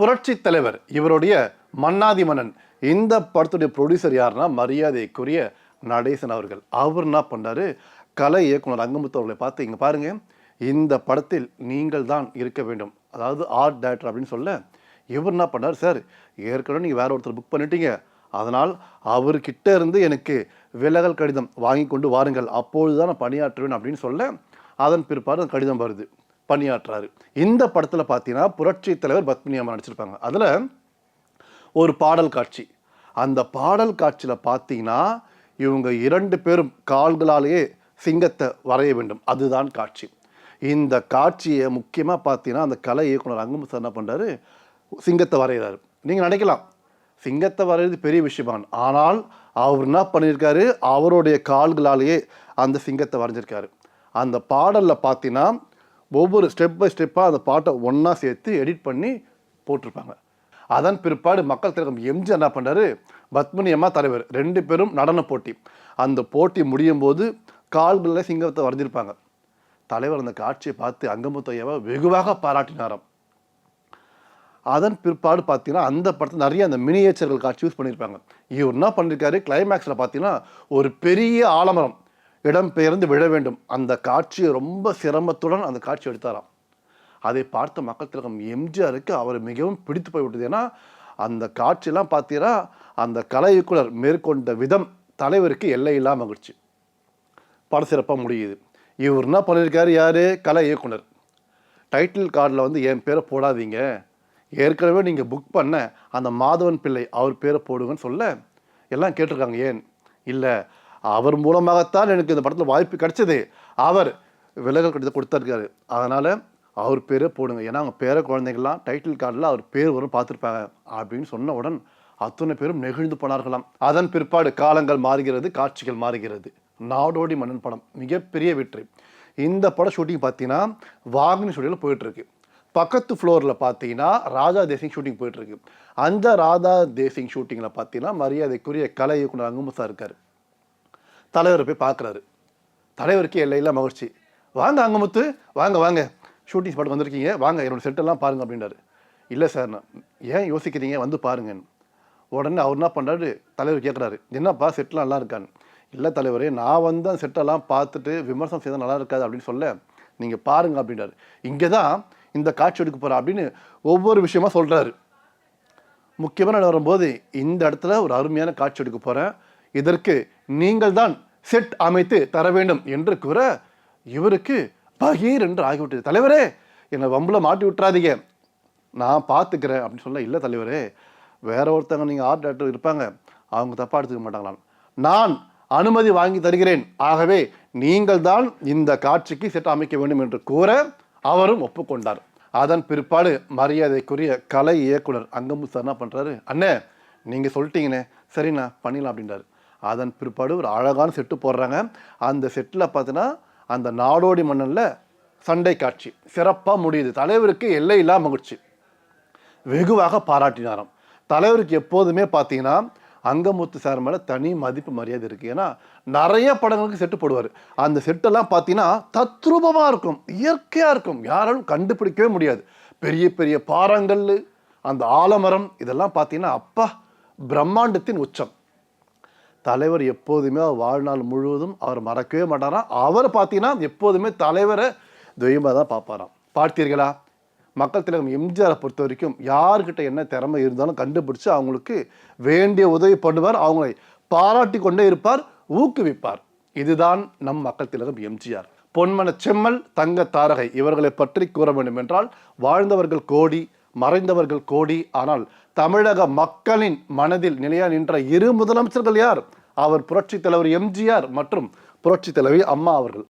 புரட்சி தலைவர் இவருடைய மன்னாதி மன்னன் இந்த படத்துடைய ப்ரொடியூசர் யாருன்னா மரியாதைக்குரிய நடேசன் அவர்கள். அவர் என்ன பண்ணாரு? கலை இயக்குனர் அங்கமுத்து அவர்களை பார்த்து இங்கே பாருங்கள் இந்த படத்தில் நீங்கள் தான் இருக்க வேண்டும். அதாவது ஆர்ட் டைரக்டர் அப்படின்னு சொல்ல இவர் என்ன பண்ணார்? சார் ஏற்கனவே நீங்கள் வேற ஒருத்தர் புக் பண்ணிட்டீங்க. அதனால் அவர்கிட்ட இருந்து எனக்கு விலகல் கடிதம் வாங்கி கொண்டு வாருங்கள். அப்பொழுது தான் நான் பணியாற்றுவேன் அப்படின்னு சொல்ல அதன் பிற்பாடு கடிதம் வருது. பணியாற்றுறாரு இந்த படத்தில் பார்த்தீங்கன்னா புரட்சி தலைவர் பத்மினி அம்மா நடிச்சிருப்பாங்க. அதில் ஒரு பாடல் காட்சி. அந்த பாடல் காட்சியில் பார்த்தீங்கன்னா இவங்க இரண்டு பேரும் கால்களாலேயே சிங்கத்தை வரைய வேண்டும். அதுதான் காட்சி. இந்த காட்சியை முக்கியமாக பார்த்தீங்கன்னா அந்த கலை இயக்குனர் அங்கும் சார் என்ன பண்ணுறாரு சிங்கத்தை வரைகிறாரு நீங்கள் நினைக்கலாம். சிங்கத்தை வரைகிறது பெரிய விஷயமான். ஆனால் அவர் என்ன பண்ணியிருக்காரு? அவருடைய கால்களாலேயே அந்த சிங்கத்தை வரைஞ்சிருக்காரு. அந்த பாடலில் பார்த்தீங்கன்னா ஒவ்வொரு ஸ்டெப் பை ஸ்டெப்பாக அந்த பாட்டை ஒன்றா சேர்த்து எடிட் பண்ணி போட்டிருப்பாங்க. அதன் பிற்பாடு மக்கள் திலகம் எம்ஜி என்ன பண்ணாரு பத்மினி அம்மா தலைவர் ரெண்டு பேரும் நடன போட்டி. அந்த போட்டி முடியும் போது கால்களில் சிங்கத்தை வரைஞ்சிருப்பாங்க. தலைவர் அந்த காட்சியை பார்த்து அங்கமுத்தையாவை வெகுவாக பாராட்டினாராம். அதன் பிற்பாடு பார்த்தீங்கன்னா அந்த படத்தில் நிறைய அந்த மினியேச்சர்கள் காட்சி யூஸ் பண்ணியிருப்பாங்க இவர் என்ன பண்ணியிருக்காரு கிளைமேக்ஸில் பார்த்தீங்கன்னா ஒரு பெரிய ஆலமரம். இடம் பெயர்ந்து விழ வேண்டும். அந்த காட்சியை ரொம்ப சிரமத்துடன் அந்த காட்சி எடுத்தாராம். அதை பார்த்த மக்கள் திலகம் எம்ஜிஆருக்கு அவர் மிகவும் பிடித்து போய்விட்டது. ஏன்னா அந்த காட்சியெல்லாம் பார்த்தீங்கன்னா அந்த கலை இயக்குனர் மேற்கொண்ட விதம் தலைவருக்கு எல்லை இல்லாமல் மகிழ்ச்சி படம் சிறப்பாக முடியுது. இவர் என்ன பண்ணியிருக்காரு யார்? கலை இயக்குனர். டைட்டில் கார்டில் வந்து என் பேரை போடாதீங்க. ஏற்கனவே நீங்கள் புக் பண்ண அந்த மாதவன் பிள்ளை அவர் பேரை போடுங்கன்னு சொல்ல எல்லாம் கேட்டிருக்காங்க. ஏன்? இல்லை அவர் மூலமாகத்தான் எனக்கு இந்த படத்தில் வாய்ப்பு கிடைச்சது. அவர் விலகல் கடிதம் கொடுத்துருக்காரு. அதனால் அவர் பேரே போடுங்க. ஏன்னா அவங்க பேர குழந்தைங்கள்லாம் டைட்டில் கார்டில் அவர் பேர் வரும் பார்த்துருப்பாங்க. அப்படின்னு சொன்ன உடன் அத்தனை பேரும் நெகிழ்ந்து போனார்களாம். அதன் பிற்பாடு காலங்கள் மாறுகிறது காட்சிகள் மாறுகிறது. நாடோடி மன்னன் படம் மிகப்பெரிய வெற்றி. இந்த படம் ஷூட்டிங் பார்த்தீங்கன்னா வாகினி ஸ்டுடியோவில் போயிட்டுருக்கு. பக்கத்து ஃப்ளோரில் பார்த்தீங்கன்னா ராஜா தேசிங் ஷூட்டிங் போயிட்டுருக்கு. அந்த ராதா தேசிங் ஷூட்டிங்கில் பார்த்தீங்கன்னா மரியாதைக்குரிய கலை இயக்குனர் அங்குமுசா இருக்கார். தலைவரை போய் பார்க்குறாரு. தலைவருக்கே எல்லையில் மகிழ்ச்சி. வாங்க அங்கமுத்து வாங்க வாங்க. ஷூட்டிங் ஸ்பாட் வந்திருக்கீங்க. வாங்க என்னோட செட்டெல்லாம் பாருங்கள் அப்படின்றாரு. இல்லை சார் நான் ஏன் யோசிக்கிறீங்க? வந்து பாருங்கன்னு. உடனே அவர் என்ன பண்ணுறாரு தலைவர் கேட்குறாரு என்னப்பா செட்டெலாம் நல்லா இருக்கான்னு. இல்லை தலைவரே நான் வந்து அந்த செட்டெல்லாம் பார்த்துட்டு விமர்சனம் செய்தால் நல்லா இருக்காது அப்படின்னு சொல்ல நீங்கள் பாருங்க அப்படின்றாரு. இங்கே தான் இந்த காட்சி எடுக்க போகிறேன் அப்படின்னு ஒவ்வொரு விஷயமா சொல்கிறாரு முக்கியமாக நான் வரும்போது இந்த இடத்துல ஒரு அருமையான காட்சி எடுக்க போகிறேன் இதற்கு நீங்கள் தான் செட் அமைத்து தர வேண்டும் என்று கூற இவருக்கு பகீர் என்று ஆகிவிட்டது. தலைவரே என்னை வம்புல மாட்டி விட்டுறாதீங்க. நான் பார்த்துக்கிறேன் அப்படின்னு சொல்ல இல்லை தலைவரே வேற ஒருத்தவங்க நீங்கள் ஆர்ட் டேரக்டர் இருப்பாங்க. அவங்க தப்பாக எடுத்துக்க மாட்டாங்களாம். நான் அனுமதி வாங்கி தருகிறேன். ஆகவே நீங்கள் தான் இந்த காட்சிக்கு செட் அமைக்க வேண்டும் என்று கூற அவரும் ஒப்புக்கொண்டார். அதன் பிற்பாடு மரியாதைக்குரிய கலை இயக்குனர் அங்கமு சார் என்ன பண்ணுறாரு அண்ணே நீங்கள் சொல்லிட்டீங்கண்ணே. சரிண்ணா பண்ணிடலாம் அப்படின்றாரு. அதன் பிற்பாடு ஒரு அழகான செட்டு போடுறாங்க. அந்த செட்டில் பார்த்தீங்கன்னா அந்த நாடோடி மன்னனில் சண்டை காட்சி. சிறப்பாக முடியுது. தலைவருக்கு இல்லாமல் மகிழ்ச்சி. வெகுவாக பாராட்டினாராம். தலைவருக்கு எப்போதுமே பார்த்தீங்கன்னா அங்கமுத்து சார் மேலே தனி மதிப்பு மரியாதை இருக்குது ஏன்னா நிறைய படங்களுக்கு செட்டு போடுவார். அந்த செட்டெல்லாம் பார்த்தீங்கன்னா தத்ரூபமாக இருக்கும். இயற்கையாக இருக்கும். யாராலும் கண்டுபிடிக்கவே முடியாது. பெரிய பெரிய பாறங்கல் அந்த ஆலமரம் இதெல்லாம் பார்த்தீங்கன்னா அப்பா பிரம்மாண்டத்தின் உச்சம். தலைவர் எப்போதுமே அவர் வாழ்நாள் முழுவதும் அவர் மறக்கவே மாட்டாராம். அவர் பார்த்தீங்கன்னா எப்போதுமே தலைவரை தெய்வமாக தான் பார்ப்பாராம். பார்த்தீர்களா? மக்கள் திலகம் எம்ஜிஆரை பொறுத்த வரைக்கும் யாருக்கிட்ட என்ன திறமை இருந்தாலும் கண்டுபிடிச்சு அவங்களுக்கு வேண்டிய உதவி பண்ணுவார். அவங்களை பாராட்டி கொண்டே இருப்பார் ஊக்குவிப்பார். இதுதான் நம் மக்கள் திலகம் எம்ஜிஆர். பொன்மன செம்மல் தங்க தாரகை இவர்களை பற்றி கூற வேண்டும் என்றால் வாழ்ந்தவர்கள் கோடி மறைந்தவர்கள் கோடி. ஆனால் தமிழக மக்களின் மனதில் நிலையா நின்ற இரு முதலமைச்சர்கள் யார்? அவர் புரட்சித் தலைவர் எம்ஜிஆர் மற்றும் புரட்சித் தலைவி அம்மா அவர்கள்.